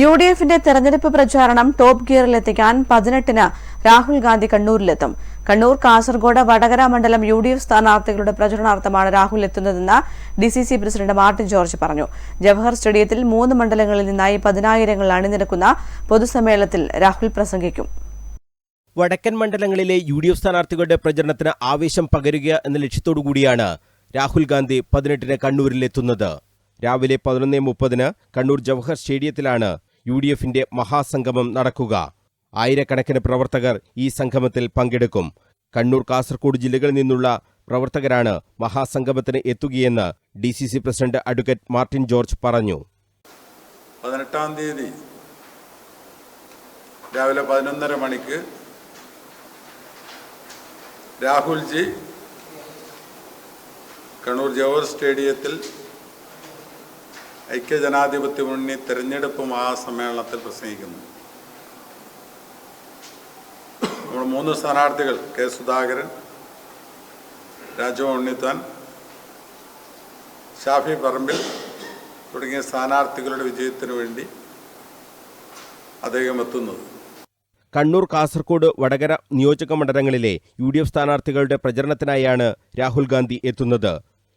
U D എഫിന്റെ തെരഞ്ഞെടുപ്പ് പ്രചാരണം ടോപ്പ് ഗിയറിലെത്തിക്കാൻ പതിനെട്ടിന് രാഹുൽ ഗാന്ധി കണ്ണൂരിലെത്തും. കണ്ണൂർ കാസർഗോഡ് വടകര മണ്ഡലം യു ഡി എഫ് സ്ഥാനാർത്ഥികളുടെ പ്രചരണാർത്ഥമാണ് Rahul എത്തുന്നതെന്ന് D C C president Martin George പറഞ്ഞു. ജവഹർ സ്റ്റേഡിയത്തിൽ മൂന്ന് മണ്ഡലങ്ങളിൽ നിന്നായി പതിനായിരങ്ങൾ അണിനിരക്കുന്ന പൊതുസമ്മേളനത്തിൽ രാഹുൽ പ്രസംഗിക്കും. വടക്കൻ മണ്ഡലങ്ങളിലെ യു ഡി എഫ് സ്ഥാനാർത്ഥികളുടെ പ്രചരണത്തിന് ആവേശം പകരുക എന്ന ലക്ഷ്യത്തോടുകൂടിയാണ് രാഹുൽ ഗാന്ധി പതിനെട്ടിന് കണ്ണൂരിലെത്തുന്നത്. രാവിലെ പതിനൊന്ന് മുപ്പതിന് കണ്ണൂർ ജവഹർ സ്റ്റേഡിയത്തിലാണ് യു ഡി എഫിന്റെ മഹാസംഗമം നടക്കുക. ആയിരക്കണക്കിന് പ്രവർത്തകർ ഈ സംഗമത്തിൽ പങ്കെടുക്കും. കണ്ണൂർ കാസർകോട് ജില്ലകളിൽ നിന്നുള്ള പ്രവർത്തകരാണ് മഹാസംഗമത്തിന് എത്തുകയെന്ന് D C C president advocate Martin George പറഞ്ഞു. പതിനെട്ടാം തീയതി രാവിലെ പതിനൊന്നര മണിക്ക് രാഹുൽജി കണ്ണൂർ ജവഹർ സ്റ്റേഡിയത്തിൽ ഐക്യജനാധിപത്യ മുന്നണി തെരഞ്ഞെടുപ്പ് മഹാസമ്മേളനത്തിൽ പ്രസംഗിക്കുന്നു. നമ്മൾ മൂന്ന് സ്ഥാനാർത്ഥികൾ കെ സുധാകരൻ രാജു ഉണ്ണിത്താൻ ഷാഫി പറമ്പിൽ തുടങ്ങിയ സ്ഥാനാർത്ഥികളുടെ വിജയത്തിനു വേണ്ടി അദ്ദേഹം എത്തുന്നത്. കണ്ണൂർ കാസർഗോഡ് വടകര നിയോജക മണ്ഡലങ്ങളിലെ യു ഡി എഫ് സ്ഥാനാർത്ഥികളുടെ പ്രചരണത്തിനായാണ് രാഹുൽ ഗാന്ധി എത്തുന്നത്.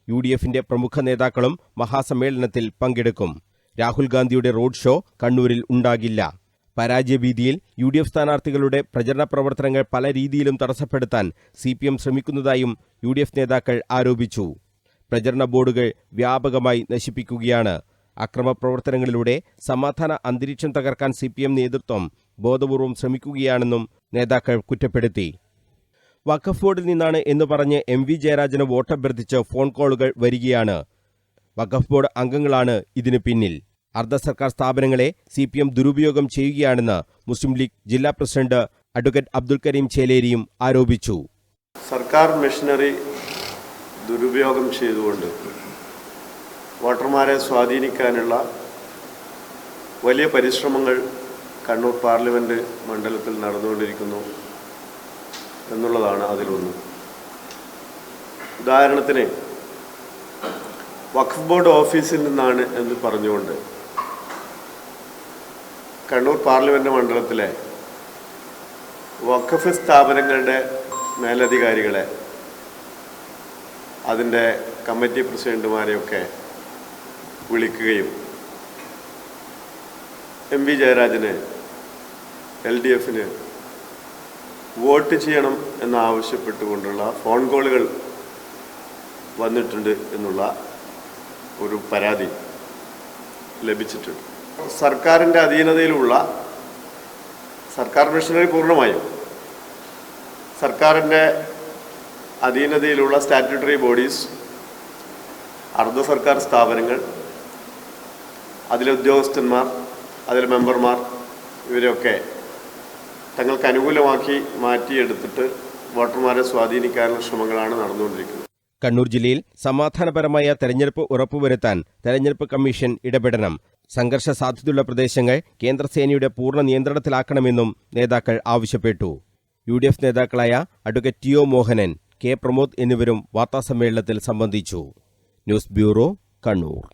യു ഡി എഫിന്റെ പ്രമുഖ നേതാക്കളും മഹാസമ്മേളനത്തിൽ പങ്കെടുക്കും. രാഹുൽ ഗാന്ധിയുടെ റോഡ് ഷോ കണ്ണൂരിൽ ഉണ്ടാകില്ല. പരാജയഭീതിയിൽ യു ഡി എഫ് സ്ഥാനാർത്ഥികളുടെ പ്രചരണ പ്രവർത്തനങ്ങൾ പല രീതിയിലും തടസ്സപ്പെടുത്താൻ സി പി എം ശ്രമിക്കുന്നതായും യു ഡി എഫ് നേതാക്കൾ ആരോപിച്ചു. പ്രചരണ ബോർഡുകൾ വ്യാപകമായി നശിപ്പിക്കുകയാണ്. അക്രമപ്രവർത്തനങ്ങളിലൂടെ സമാധാന അന്തരീക്ഷം തകർക്കാൻ സി പി എം നേതൃത്വം ബോധപൂർവം ശ്രമിക്കുകയാണെന്നും നേതാക്കൾ കുറ്റപ്പെടുത്തി. വഖഫ് ബോർഡിൽ നിന്നാണ് എന്ന് പറഞ്ഞ് എം വി ജയരാജന് വോട്ടഭ്യർത്ഥിച്ച് ഫോൺ കോളുകൾ വരികയാണ്. വഖഫ് ബോർഡ് അംഗങ്ങളാണ് ഇതിന് പിന്നിൽ. അർദ്ധ സർക്കാർ സ്ഥാപനങ്ങളെ സി പി എം ദുരുപയോഗം ചെയ്യുകയാണെന്ന് മുസ്ലിം ലീഗ് ജില്ലാ പ്രസിഡന്റ് അഡ്വക്കേറ്റ് അബ്ദുൽ കരീം ചേലേരിയും ആരോപിച്ചു. സർക്കാർ മെഷീനറി ദുരുപയോഗം ചെയ്തുകൊണ്ട് വോട്ടർമാരെ സ്വാധീനിക്കാനുള്ള വലിയ പരിശ്രമങ്ങൾ കണ്ണൂർ പാർലമെന്റ് മണ്ഡലത്തിൽ നടന്നുകൊണ്ടിരിക്കുന്നു. എന്നുള്ളതാണ് അതിലൊന്ന്. ഉദാഹരണത്തിന് വഖഫ് ബോർഡ് ഓഫീസിൽ നിന്നാണ് എന്ന് പറഞ്ഞുകൊണ്ട് കണ്ണൂർ പാർലമെന്റ് മണ്ഡലത്തിലെ വഖഫ് സ്ഥാപനങ്ങളുടെ മേലധികാരികളെ അതിന്റെ കമ്മിറ്റി പ്രസിഡന്റുമാരെയൊക്കെ വിളിക്കുകയും എം വി ജയരാജന് എൽ ഡി എഫിന് വോട്ട് ചെയ്യണം എന്നാവശ്യപ്പെട്ടുകൊണ്ടുള്ള ഫോൺ കോളുകൾ വന്നിട്ടുണ്ട് എന്നുള്ള ഒരു പരാതി ലഭിച്ചിട്ടുണ്ട്. സർക്കാരിന്റെ അധീനതയിലുള്ള സർക്കാർ മിഷനറി പൂർണമായും സർക്കാരിന്റെ അധീനതയിലുള്ള സ്റ്റാറ്റ്യൂട്ടറി ബോഡീസ് അർദ്ധ സർക്കാർ സ്ഥാപനങ്ങൾ അതിലെ ഉദ്യോഗസ്ഥന്മാർ അതിലെ മെമ്പർമാർ ഇവരെയൊക്കെ തങ്ങൾക്ക് അനുകൂലമാക്കി മാറ്റിയെടുത്തിട്ട് വോട്ടർമാരെ സ്വാധീനിക്കാനുള്ള ശ്രമങ്ങളാണ് നടന്നുകൊണ്ടിരിക്കുന്നത്. കണ്ണൂർ ജില്ലയിൽ സമാധാനപരമായ തെരഞ്ഞെടുപ്പ് ഉറപ്പുവരുത്താൻ തെരഞ്ഞെടുപ്പ് കമ്മീഷൻ ഇടപെടണം. സംഘർഷ സാധ്യതയുള്ള പ്രദേശങ്ങൾ കേന്ദ്രസേനയുടെ പൂർണ നിയന്ത്രണത്തിലാക്കണമെന്നും നേതാക്കൾ ആവശ്യപ്പെട്ടു. യു ഡി എഫ് നേതാക്കളായ advocate T O Mohanan K Pramod എന്നിവരും വാർത്താസമ്മേളനത്തിൽ സംബന്ധിച്ചു. News bureau Kannur.